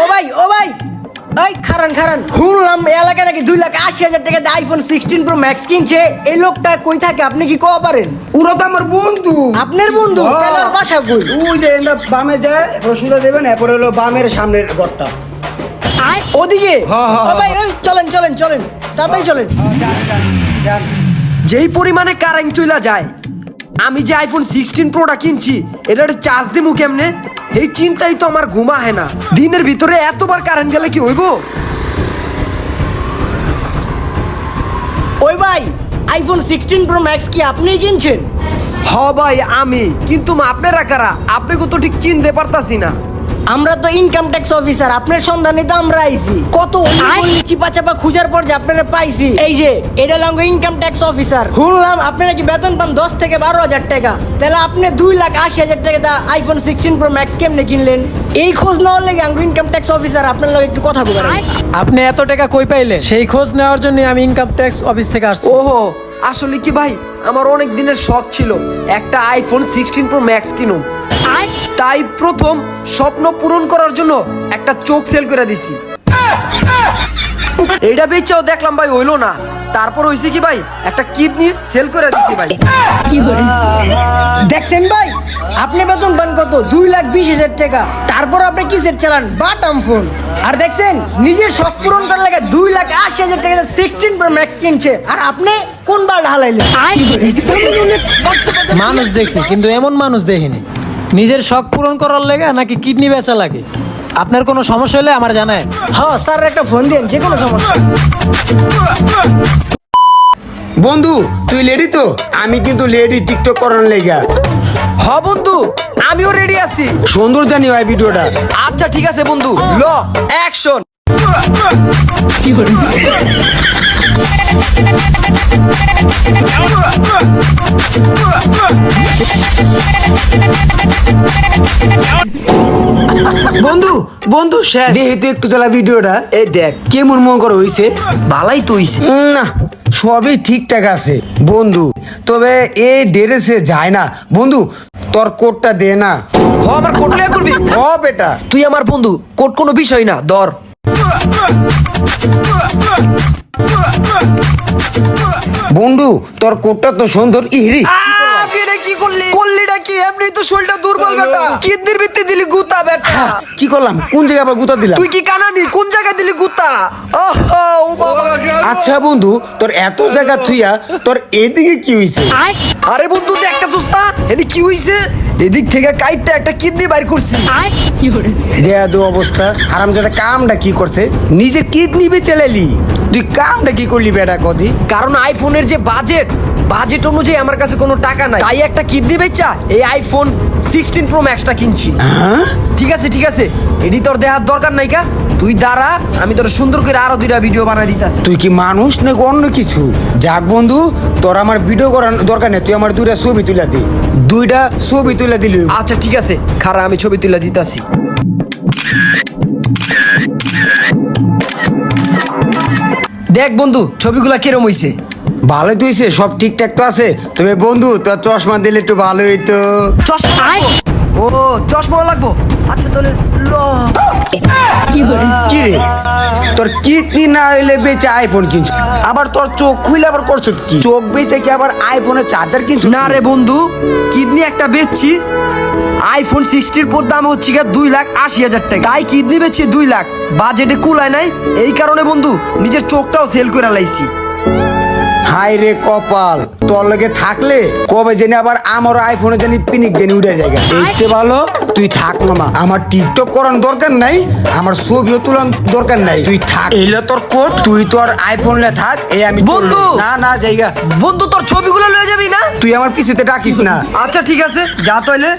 ও ভাই ও ভাই। এই খারান খারান। শুনলাম এলাকায় নাকি দুই লাখ আশি হাজার টাকা দিয়ে আইফোন সিক্সটিন প্রো ম্যাক্স কিনছে। এই লোকটা কই থাকে? আপনি কি কওয়া পারেন? ওরা তো আমার বন্ধু। আপনার বন্ধু। তাহলে ওর বাসা কই? ওই যে এন্দা বামে যায় রসুদা দেবেন এরপরে হলো বামের সামনের ঘরটা। ওদিকে। হ্যাঁ, হ্যাঁ, ও ভাই এই চলেন চলেন চলেন। তাড়াতাড়ি চলেন। যেই পরিমাণে কারেন্ট চইলা যায় আমি যে আইফোন সিক্সটিন প্রোটা কিনছি এটার চার্জ দিমু কেমনে? এই চিন্তাই তো আমার ঘুমা হয় না। দিনের ভিতরে এতবার কারেন্ট গেলে কি হইব? ওই ভাই আইফোন সিক্সটিন প্রো ম্যাক্স কি আপনি কিনছেন? হ ভাই আমি। কিন্তু আপনারা কারা? আপনাকে তো ঠিক চিনতে পারতাছি না। আমরা তো ইনকাম ট্যাক্স অফিসার আপনার সন্ধানে তো আমরা আইছি। কত চিপা চাপা খুঁজার পর যে আপনারা পাইছি। এই যে এটা লাঙ্গ ইনকাম ট্যাক্স অফিসার শুনলাম আপনারা কি বেতন পান দশ থেকে বারো হাজার টাকা। তাহলে আপনি দুই লাখ আশি হাজার টাকা the iPhone sixteen Pro Max কেমনে কিনলেন? এই খোঁজ নেওয়ার লেগে আঙ্গু ইনকাম ট্যাক্স অফিসার আপনার লগে একটু কথা বলার আপনি এত টাকা কই পাইলেন? সেই খোঁজ নেওয়ার জন্য আমি ইনকাম ট্যাক্স অফিস থেকে আসছি। ওহো আসলে কি ভাই? আমার অনেক দিনের শখ ছিল একটা আইফোন সিক্সটিন প্রো ম্যাক্স কিনুম তাই প্রথম স্বপ্ন পূরণ করার জন্য একটা চোখ সেল করে দিছি। এইটা বেচাও দেখলাম ভাই হইল না। তারপর হইছে কি ভাই? একটা কিডনি সেল করে দিছি ভাই। দেখছেন ভাই? আপনি বেতন পান কত? দুই লাখ বিশ হাজার টাকা। তারপর আপনি কি সেট চালান? বাটাম ফোন। আর দেখছেন? নিজের শখ পূরণ করার লাগে দুই লাখ আশি হাজার টাকা সিক্সটিন প্রো ম্যাক্স কিনছে। আর আপনি কোন বার ঢালাইলেন? মানুষ দেখছি কিন্তু এমন মানুষ দেখিনি। নিজের শখ পূরণ করার লেগে নাকি কিডনি বেচা লাগে? আপনার কোনো সমস্যা হলে আমার জানায়। হ্যাঁ স্যার একটা ফোন দিন যে কোনো সমস্যা। বন্ধু তুই লেডি তো? আমি কিন্তু লেডি টিকটক করার লেগে। হ বন্ধু আমিও রেডি আছি। সুন্দর জানি ভাই ভিডিওটা। আচ্ছা ঠিক আছে বন্ধু ল অ্যাকশন বন্ধু বন্ধু শেষ। দেখি একটু চালা ভিডিওটা। এই দেখ কেমন মন করে হইছে? ভালাই তো হইছে। না সবই ঠিকঠাক আছে। বন্ধু তবে এই ড্রেসে যায় না। বন্ধু তোর কোটটা দে না। হ আমার কোট লিয়া করবি? ও বেটা। তুই আমার বন্ধু কোট কোনো বিষয় না ধর। বন্ধু তোর কোটটা তো সুন্দর ইহরি। কি করলি? করলিটা কি? এমনি তো শরীরটা দুর্বল বেটা। কিডনির ভিত্তি দিলি গুতা বেটা। কি করলাম? কোন জায়গায় আবার গুতা দিলাম? তুই কি কানানি? কোন জায়গায় দিলি গুতা? আহা, ও বাবা। আচ্ছা বন্ধু তোর এত জায়গা থুইয়া তোর এদিকে কি হইছে? আরে বন্ধু দেখ একটা সুস্তা। এনি কি হইছে? এদিক থেকে কাইটটা একটা কিডনি বাইর করছি। দেয়া দু অবস্থা। হারামজাদা যাতে কামটা কি করছে? নিজে কিডনি বেচে লাইলি। তুই কামটা কি করলি বেটা কদি? কারণ আইফোনের যে বাজেট বাজেট অনুযায়ী আমার কাছে কোনো টাকা নাই। তাই একটা কিডনি বেচা এই আইফোন সিক্সটিন প্রো ম্যাক্সটা কিনছি। হ্যাঁ? ঠিক আছে ঠিক আছে। এডি তোর দেহার দরকার নাই কা? তুই দাঁড়া আমি তোর সুন্দর করে আরও দুইটা ভিডিও বানাই দিতাছি। তুই কি মানুষ নাকি অন্য কিছু? যাক বন্ধু তোর আমার ভিডিও করার দরকার নেই তুই আমার দুইটা ছবি তুলে দি। দুইটা ছবি তুলে দিলি। আচ্ছা ঠিক আছে। খারা আমি ছবি তুলে দিতাছি। দেখ বন্ধু ছবিগুলা কিরম হইছে? ভালো তুইছে সব ঠিকঠাক তো আছে। তবে বন্ধু তোর চশমা দিলে একটু ভালো হইতো। চশমা? ও চশমা লাগবো। আচ্ছা তাহলে ল। কি রে তোর কিডনি না হইলে বেচে আইফোন কিনছ। আবার তোর চোখ খুইলে আবার করছ কি? চোখ বেচে কি আবার আইফোনের চার্জার কিনছো না রে বন্ধু কিডনি একটা বেচছি। আইফোন সিক্সটির পর দাম হচ্ছে গিয়ে দুই লাখ আশি হাজার টাকা। তাই কিডনি বেচছি দুই লাখ। বাজেটে কুলায় নাই। এই কারণে বন্ধু নিজের চোখটাও সেল করে লাইছি। হাই রে কপাল তোর লগে থাকলে কবে জানি আবার আমার আইফোনে জানি পিনিক জানি উঠে যায় দেখতে ভালো তুই থাক না আমার টিকটক করার দরকার নাই আমার ছবিও তোলার দরকার নাই তুই থাক। এলে তোর কোট তুই তোর আইফোন লে থাক এই আমি বন্ধু! না না জায়গা বন্ধু তোর ছবিগুলো লয়ে যাবি না? তুই আমার পিছিতে ডাকিস না। আচ্ছা ঠিক আছে যা তাইলে।